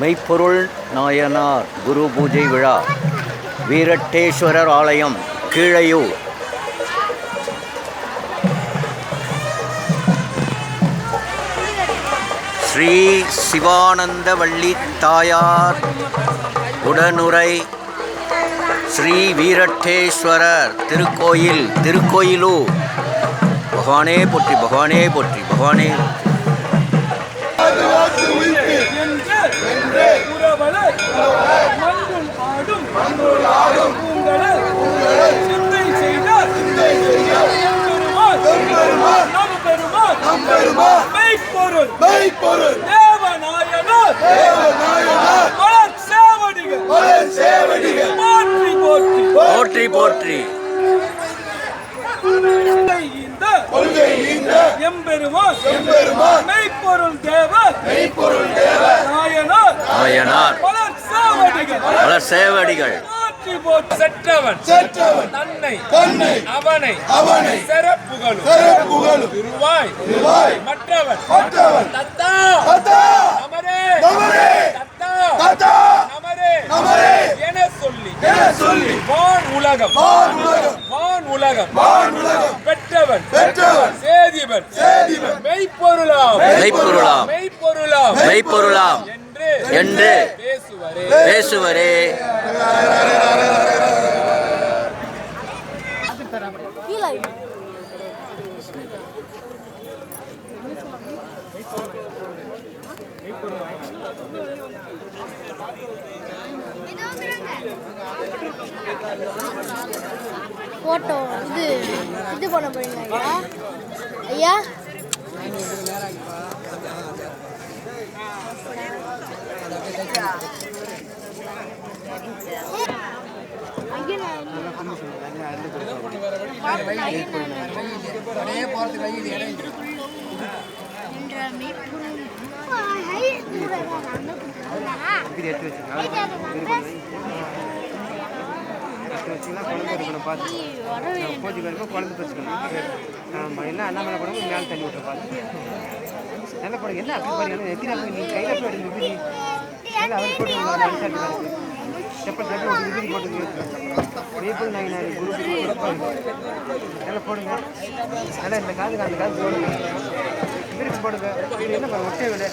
மெய்ப்பொருள் நாயனார் குரு பூஜை விழா. வீரட்டேஸ்வரர் ஆலயம் கீழையூர். ஸ்ரீ சிவானந்தவள்ளி தாயார் உடனுரை ஸ்ரீ வீரட்டேஸ்வரர் திருக்கோயில் திருக்கோயிலூர். பகவானே போற்றி பகவானே போற்றி பகவானே. மெய்ப்பொருள். தேவநாயனார் மலர் சேவடிகள். போற்றி போற்றி. போற்றி போற்றி. கொள்கை இந்த எம்பெருமான். மெய்ப்பொருள் தேவர். நாயனார். நாயனார். மலர் சேவடிகள். மலர் சேவடிகள். போற்றி போற்றி செற்றவன். செற்றவன். தன்னை தன்னை அவனை அவனை சிறப்புகளும் சிறப்புகளும் திருவாய் திருவாய் மற்றவன். மற்றவன். தத்தா தத்தா நமரே நமரே தத்தா தத்தா நமரே நமரே. என சொல்லி என சொல்லி வான் உலகம் வான் உலகம் வான் உலகம் வான் உலகம். பெற்றவன் பெற்றவன். சேதிவன் சேதிவன் மெய்ப்பொருளாம் மெய்ப்பொருளாம். மெய்ப்பொருளாம் மெய்ப்பொருளாம். என்று என்று பேசுவரே. பேசுவரே. போட்டோ இது இது பண்ண போறீங்க ஐயா? ஐயா? ஐயா நான் பார்த்து ஐயா நான் என்ற மெய்ப்பொருள் ஹை வரவே பூஜைக்கு வரைக்கும் குழந்தை வச்சுக்கணும் ஆமாம் என்ன அண்ணாமலை படம் மேலே தண்ணி விட்டுற பார்த்து நல்ல படம் என்ன அப்படி பாருங்க எத்தனை போய் நீ கையில் போய் எடுத்து அவர் போட்டு அனுசாட்டு வருது செப்பல் தட்டி ஒரு விபதி போட்டு மேய்ப்பல் நாங்கள் குரு நல்லா போடுங்க நல்லா இந்த காதுக்கு அந்த காது போடுங்க விபதி போடுங்க இது என்ன பாருங்க ஒட்டே விட